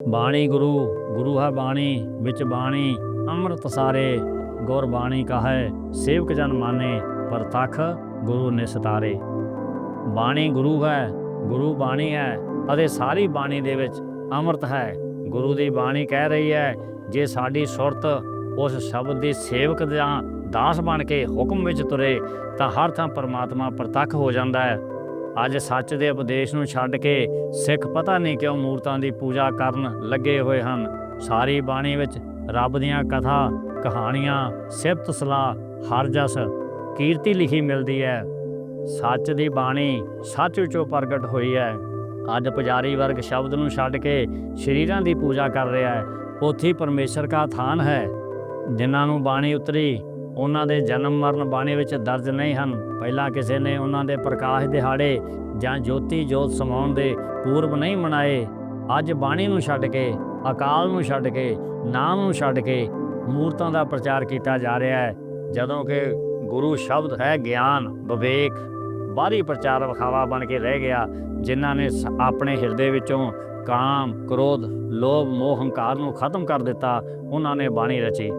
ਬਾਣੀ ਗੁਰੂ ਗੁਰੂ ਹੈ ਬਾਣੀ ਵਿੱਚ ਬਾਣੀ, ਅੰਮ੍ਰਿਤ ਸਾਰੇ ਗੁਰ ਬਾਣੀ ਕਹੈ, ਸੇਵਕ ਜਨ ਮਾਨੇ ਪਰਤਖ ਗੁਰੂ ਨਿਸਤਾਰੇ ਬਾਣੀ ਗੁਰੂ ਹੈ, ਗੁਰੂ ਬਾਣੀ ਹੈ ਅਤੇ ਸਾਰੀ ਬਾਣੀ ਦੇ ਵਿੱਚ ਅੰਮ੍ਰਿਤ ਹੈ। ਗੁਰੂ ਦੀ ਬਾਣੀ ਕਹਿ ਰਹੀ ਹੈ, ਜੇ ਸਾਡੀ ਸੁਰਤ ਉਸ ਸ਼ਬਦ ਦੀ ਸੇਵਕ ਜਾਂ ਦਾਸ ਬਣ ਕੇ ਹੁਕਮ ਵਿੱਚ ਤੁਰੇ ਤਾਂ ਹਰ ਥਾਂ ਪਰਮਾਤਮਾ ਪ੍ਰਤੱਖ ਹੋ ਜਾਂਦਾ ਹੈ। ਅੱਜ ਸੱਚ ਦੇ ਉਪਦੇਸ਼ ਨੂੰ ਛੱਡ ਕੇ ਸਿੱਖ ਪਤਾ ਨਹੀਂ ਕਿਉਂ ਮੂਰਤਾਂ ਦੀ ਪੂਜਾ ਕਰਨ ਲੱਗੇ ਹੋਏ ਹਨ। ਸਾਰੀ ਬਾਣੀ ਵਿੱਚ ਰੱਬ ਦੀਆਂ ਕਥਾ, ਕਹਾਣੀਆਂ, ਸਿਫਤ ਸਲਾਹ, ਹਰ ਜਸ, ਕੀਰਤੀ ਲਿਖੀ ਮਿਲਦੀ ਹੈ। ਸੱਚ ਦੀ ਬਾਣੀ ਸੱਚ ਵਿੱਚੋਂ ਪ੍ਰਗਟ ਹੋਈ ਹੈ। ਅੱਜ ਪੁਜਾਰੀ ਵਰਗ ਸ਼ਬਦ ਨੂੰ ਛੱਡ ਕੇ ਸ਼ਰੀਰਾਂ ਦੀ ਪੂਜਾ ਕਰ ਰਿਹਾ ਹੈ। ਪੋਥੀ ਪਰਮੇਸ਼ਰ ਦਾ ਥਾਨ ਹੈ। ਜਿਨ੍ਹਾਂ ਨੂੰ ਬਾਣੀ ਉਤਰੀ ਉਹਨਾਂ ਦੇ ਜਨਮ ਮਰਨ ਬਾਣੀ ਵਿੱਚ ਦਰਜ ਨਹੀਂ ਹਨ। ਪਹਿਲਾਂ ਕਿਸੇ ਨੇ ਉਹਨਾਂ ਦੇ ਪ੍ਰਕਾਸ਼ ਦਿਹਾੜੇ ਜਾਂ ਜੋਤੀ ਜੋਤ ਸਮਾਉਣ ਦੇ ਪੂਰਬ ਨਹੀਂ ਮਨਾਏ। ਅੱਜ ਬਾਣੀ ਨੂੰ ਛੱਡ ਕੇ, ਅਕਾਲ ਨੂੰ ਛੱਡ ਕੇ, ਨਾਮ ਨੂੰ ਛੱਡ ਕੇ ਮੂਰਤਾਂ ਦਾ ਪ੍ਰਚਾਰ ਕੀਤਾ ਜਾ ਰਿਹਾ ਹੈ। ਜਦੋਂ ਕਿ ਗੁਰੂ ਸ਼ਬਦ ਹੈ ਗਿਆਨ, ਵਿਵੇਕ, ਬਾਹਰੀ ਪ੍ਰਚਾਰ ਵਿਖਾਵਾ ਬਣ ਕੇ ਰਹਿ ਗਿਆ, ਜਿਨ੍ਹਾਂ ਨੇ ਸ- ਆਪਣੇ ਹਿਰਦੇ ਵਿੱਚੋਂ ਕਾਮ, ਕ੍ਰੋਧ, ਲੋਭ, ਮੋਹ, ਹੰਕਾਰ ਨੂੰ ਖਤਮ ਕਰ ਦਿੱਤਾ। ਉਹਨਾਂ ਨੇ ਬਾਣੀ ਰਚੀ।